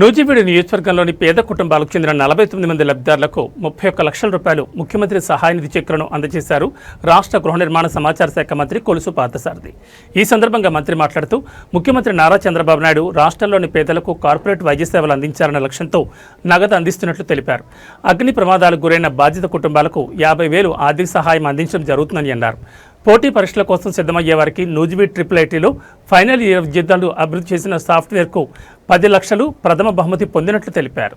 నూజివీడు నియోజకవర్గంలోని పేద కుటుంబాలకు చెందిన నలభై తొమ్మిది మంది లబ్ధిదారులకు ముప్పై ఒక్క లక్షల రూపాయలు ముఖ్యమంత్రి సహాయ నిధి చెక్కులను అందజేశారు రాష్ట్ర గృహ నిర్మాణ సమాచార శాఖ మంత్రి కొలుసు పార్థసారథి. ఈ సందర్భంగా మంత్రి మాట్లాడుతూ ముఖ్యమంత్రి నారా చంద్రబాబు నాయుడు రాష్ట్రంలోని పేదలకు కార్పొరేట్ వైద్య సేవలు అందించాలన్న లక్ష్యంతో నగదు అందిస్తున్నట్లు తెలిపారు. అగ్ని ప్రమాదాలకు గురైన బాధిత కుటుంబాలకు యాభై వేలు ఆర్థిక సహాయం అందించడం జరుగుతుందని అన్నారు. పోటీ పరీక్షల కోసం సిద్ధమయ్యే వారికి నూజివీ ట్రిపుల్ ఐటీలో ఫైనల్ ఇయర్ విద్యార్థులు అభివృద్ధి చేసిన సాఫ్ట్వేర్కు పది లక్షలు ప్రథమ బహుమతి పొందినట్లు తెలిపారు.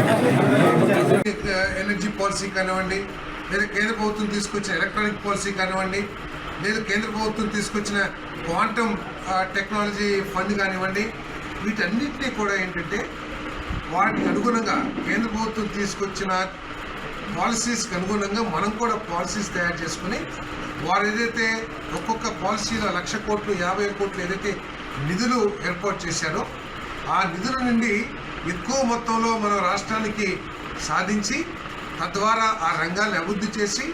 ఎనర్జీ పాలసీ కానివ్వండి లేదా కేంద్ర ప్రభుత్వం తీసుకొచ్చిన ఎలక్ట్రానిక్ పాలసీ కానివ్వండి లేదా కేంద్ర ప్రభుత్వం తీసుకొచ్చిన క్వాంటమ్ టెక్నాలజీ ఫండ్ కానివ్వండి వీటన్నిటినీ కూడా ఏంటంటే వాటికి అనుగుణంగా కేంద్ర ప్రభుత్వం తీసుకొచ్చిన పాలసీస్కి అనుగుణంగా మనం కూడా పాలసీస్ తయారు చేసుకుని వారు ఏదైతే ఒక్కొక్క పాలసీలో లక్ష కోట్లు యాభై కోట్లు ఏదైతే నిధులు ఏర్పాటు చేశారో ఆ నిధుల నుండి ఎక్కువ మొత్తంలో మన రాష్ట్రానికి సాధించి తద్వారా ఆ రంగాన్ని అభివృద్ధి చేసి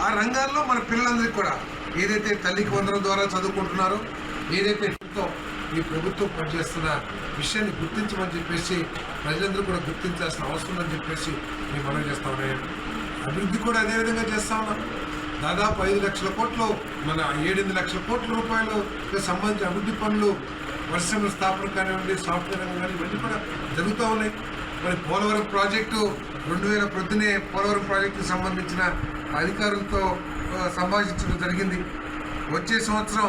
ఆ రంగాల్లో మన పిల్లలందరికీ కూడా ఏదైతే తల్లికి వందనం ద్వారా చదువుకుంటున్నారో ఏదైతే ఈ ప్రభుత్వం పనిచేస్తున్న విషయాన్ని గుర్తించమని చెప్పేసి ప్రజలందరూ కూడా గుర్తించాల్సిన అవసరం అని చెప్పేసి మేము మనం చేస్తా ఉన్నాం అభివృద్ధి కూడా అదే విధంగా చేస్తా ఉన్నాం. దాదాపు ఐదు లక్షల కోట్లు మన ఏడెనిమిది లక్షల కోట్ల రూపాయలు సంబంధించిన అభివృద్ధి పనులు పరిశ్రమల స్థాపన కానివ్వండి సాఫ్ట్వేర్ రంగం కానీ ఇవన్నీ కూడా జరుగుతూ ఉన్నాయి. మరి పోలవరం ప్రాజెక్టు రెండు వేల పొద్దునే పోలవరం ప్రాజెక్టుకు సంబంధించిన అధికారులతో సంభాషించడం జరిగింది. వచ్చే సంవత్సరం